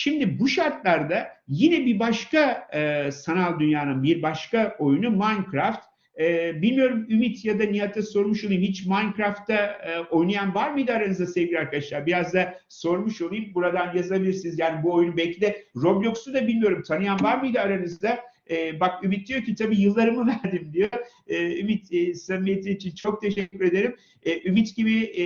Şimdi bu şartlarda yine bir başka e, sanal dünyanın bir başka oyunu Minecraft. E, bilmiyorum Ümit ya da Nihat'a sormuş olayım. Hiç Minecraft'ta e, oynayan var mıydı aranızda sevgili arkadaşlar? Biraz da sormuş olayım. Buradan yazabilirsiniz. Yani bu oyunu belki de Roblox'u da bilmiyorum. Tanıyan var mıydı aranızda? E, bak Ümit diyor ki tabii yıllarımı verdim diyor. E, Ümit e, samimiyeti için çok teşekkür ederim. E, Ümit gibi e,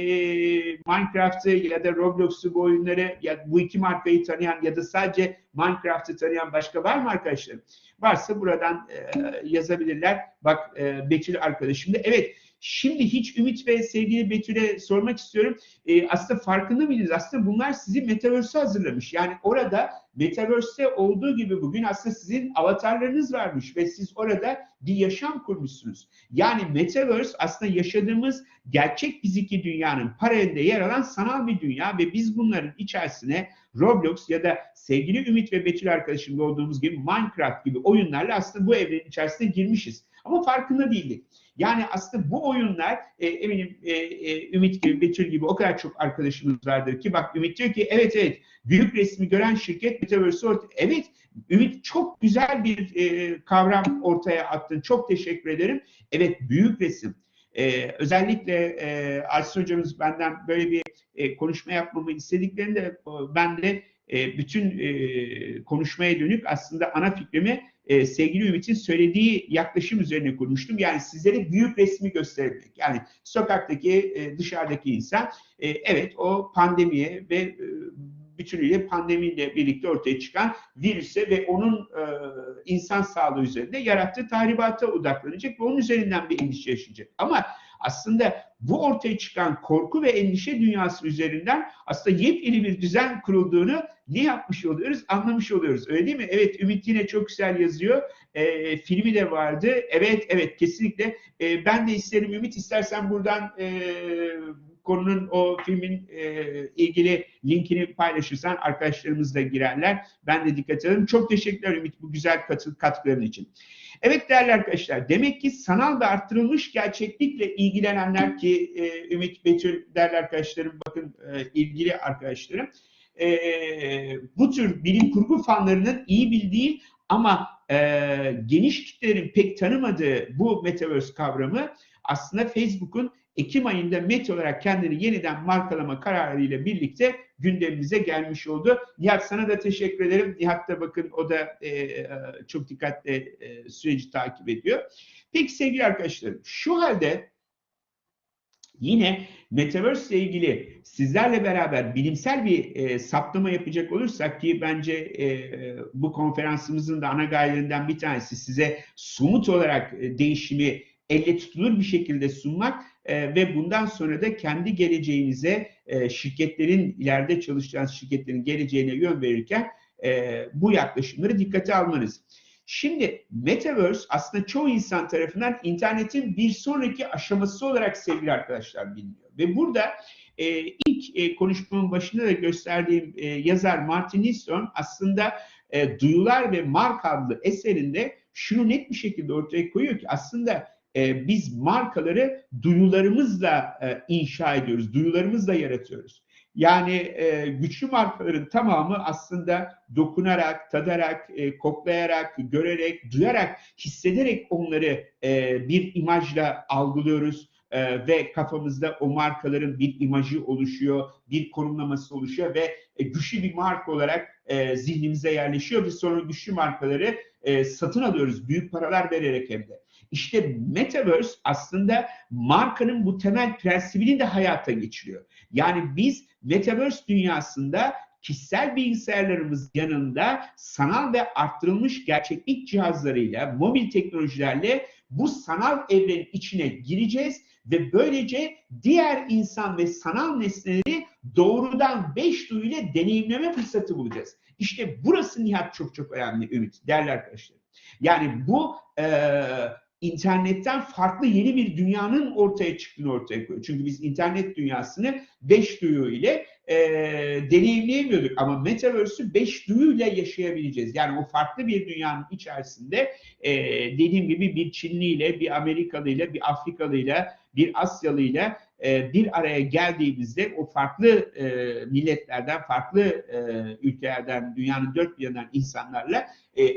Minecraft'ı ya da Roblox'u bu oyunları ya bu iki markayı tanıyan ya da sadece Minecraft'ı tanıyan başka var mı arkadaşlar? Varsa buradan e, yazabilirler. Bak e, Betül arkadaşım da. Evet Şimdi hiç Ümit ve sevgili Betül'e sormak istiyorum. E, aslında farkında mıydınız? Aslında bunlar sizi Metaverse'e hazırlamış. Yani orada Metaverse'te olduğu gibi bugün aslında sizin avatarlarınız varmış ve siz orada bir yaşam kurmuşsunuz. Yani Metaverse aslında yaşadığımız gerçek fiziki dünyanın paralelinde yer alan sanal bir dünya ve biz bunların içerisine Roblox ya da sevgili Ümit ve Betül arkadaşımda olduğumuz gibi Minecraft gibi oyunlarla aslında bu evrenin içerisine girmişiz. Ama farkında değildik. Yani aslında bu oyunlar e, eminim e, e, Ümit gibi, Betül gibi o kadar çok arkadaşımız vardır ki bak Ümit diyor ki evet evet büyük resmi gören şirket Metaverse ortaya. Evet Ümit çok güzel bir e, kavram ortaya attın. Çok teşekkür ederim. Evet büyük resim. Ee, özellikle e, Arsız hocamız benden böyle bir e, konuşma yapmamı istediklerinde ben de e, bütün e, konuşmaya dönük aslında ana fikrimi e, sevgili Ümit'in söylediği yaklaşım üzerine kurmuştum. Yani sizlere büyük resmi göstermek. Yani sokaktaki, e, dışarıdaki insan e, evet o pandemiye ve e, bütünüyle pandemiyle birlikte ortaya çıkan virüse ve onun e, insan sağlığı üzerinde yarattığı tahribata odaklanacak ve onun üzerinden bir endişe yaşayacak. Ama aslında bu ortaya çıkan korku ve endişe dünyası üzerinden aslında yepyeni bir düzen kurulduğunu ne yapmış oluyoruz? Anlamış oluyoruz. Öyle değil mi? Evet Ümit yine çok güzel yazıyor. E, filmi de vardı. Evet, evet kesinlikle. E, ben de isterim Ümit istersen buradan e, konunun o filmin e, ilgili linkini paylaşırsan arkadaşlarımız da girerler. Ben de dikkat ederim. Çok teşekkürler Ümit bu güzel katı, katkıların için. Evet değerli arkadaşlar demek ki sanal ve arttırılmış gerçeklikle ilgilenenler ki e, Ümit Betül değerli arkadaşlarım bakın e, ilgili arkadaşlarım e, bu tür bilim kurgu fanlarının iyi bildiği ama e, geniş kitlelerin pek tanımadığı bu Metaverse kavramı aslında Facebook'un Ekim ayında Meta olarak kendini yeniden markalama kararıyla birlikte gündemimize gelmiş oldu. Nihat sana da teşekkür ederim. Nihat da bakın o da e, e, çok dikkatle e, süreci takip ediyor. Peki sevgili arkadaşlarım şu halde yine Metaverse ile ilgili sizlerle beraber bilimsel bir e, saptama yapacak olursak ki bence e, bu konferansımızın da ana gayelerinden bir tanesi size somut olarak e, değişimi elle tutulur bir şekilde sunmak e, ve bundan sonra da kendi geleceğinize e, şirketlerin ileride çalışacağınız şirketlerin geleceğine yön verirken e, bu yaklaşımları dikkate almanız. Şimdi Metaverse aslında çoğu insan tarafından internetin bir sonraki aşaması olarak sevgili arkadaşlar biliniyor. Ve burada e, ilk e, konuşmamın başında da gösterdiğim e, yazar Martin Nisson aslında e, Duyular ve Mark adlı eserinde şunu net bir şekilde ortaya koyuyor ki aslında e, biz markaları duyularımızla e, inşa ediyoruz, duyularımızla yaratıyoruz. Yani e, güçlü markaların tamamı aslında dokunarak, tadarak, e, koklayarak, görerek, duyarak, hissederek onları e, bir imajla algılıyoruz e, ve kafamızda o markaların bir imajı oluşuyor, bir konumlaması oluşuyor ve e, güçlü bir marka olarak e, zihnimize yerleşiyor. Biz sonra güçlü markaları e, satın alıyoruz büyük paralar vererek hem de. İşte Metaverse aslında markanın bu temel prensibini de hayata geçiriyor. Yani biz Metaverse dünyasında kişisel bilgisayarlarımız yanında sanal ve arttırılmış gerçeklik cihazlarıyla, mobil teknolojilerle bu sanal evrenin içine gireceğiz ve böylece diğer insan ve sanal nesneleri doğrudan beş duyuyla deneyimleme fırsatı bulacağız. İşte burası Nihat çok çok önemli Ümit, değerli arkadaşlar. Yani bu e, internetten farklı yeni bir dünyanın ortaya çıktığını ortaya koyuyor. Çünkü biz internet dünyasını beş duyu ile e, deneyimleyemiyorduk ama Metaverse'ü beş duyuyla yaşayabileceğiz. Yani o farklı bir dünyanın içerisinde e, dediğim gibi bir Çinli ile, bir Amerikalı ile, bir Afrikalı ile, bir Asyalı ile e, bir araya geldiğimizde o farklı e, milletlerden, farklı e, ülkelerden, dünyanın dört bir yanından insanlarla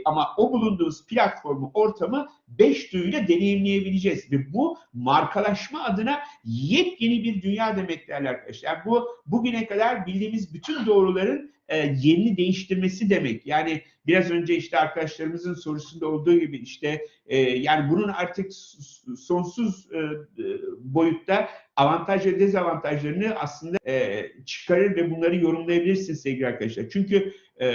ama o bulunduğumuz platformu, ortamı beş duyuyla deneyimleyebileceğiz. Ve bu markalaşma adına yepyeni bir dünya demek değerli arkadaşlar. Bu bugüne kadar bildiğimiz bütün doğruların e, yerini değiştirmesi demek. Yani biraz önce işte arkadaşlarımızın sorusunda olduğu gibi işte yani bunun artık sonsuz boyutta avantaj ve dezavantajlarını aslında e, çıkarır ve bunları yorumlayabilirsiniz sevgili arkadaşlar. Çünkü e,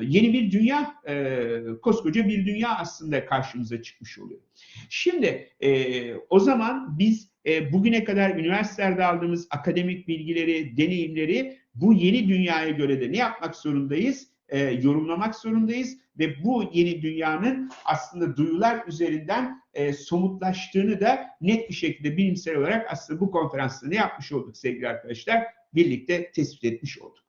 yeni bir dünya, e, koskoca bir dünya aslında karşımıza çıkmış oluyor. Şimdi e, o zaman biz e, bugüne kadar üniversitelerde aldığımız akademik bilgileri, deneyimleri bu yeni dünyaya göre de ne yapmak zorundayız? E, yorumlamak zorundayız ve bu yeni dünyanın aslında duyular üzerinden e, somutlaştığını da net bir şekilde bilimsel olarak aslında bu konferansta ne yapmış olduk sevgili arkadaşlar? Birlikte tespit etmiş olduk.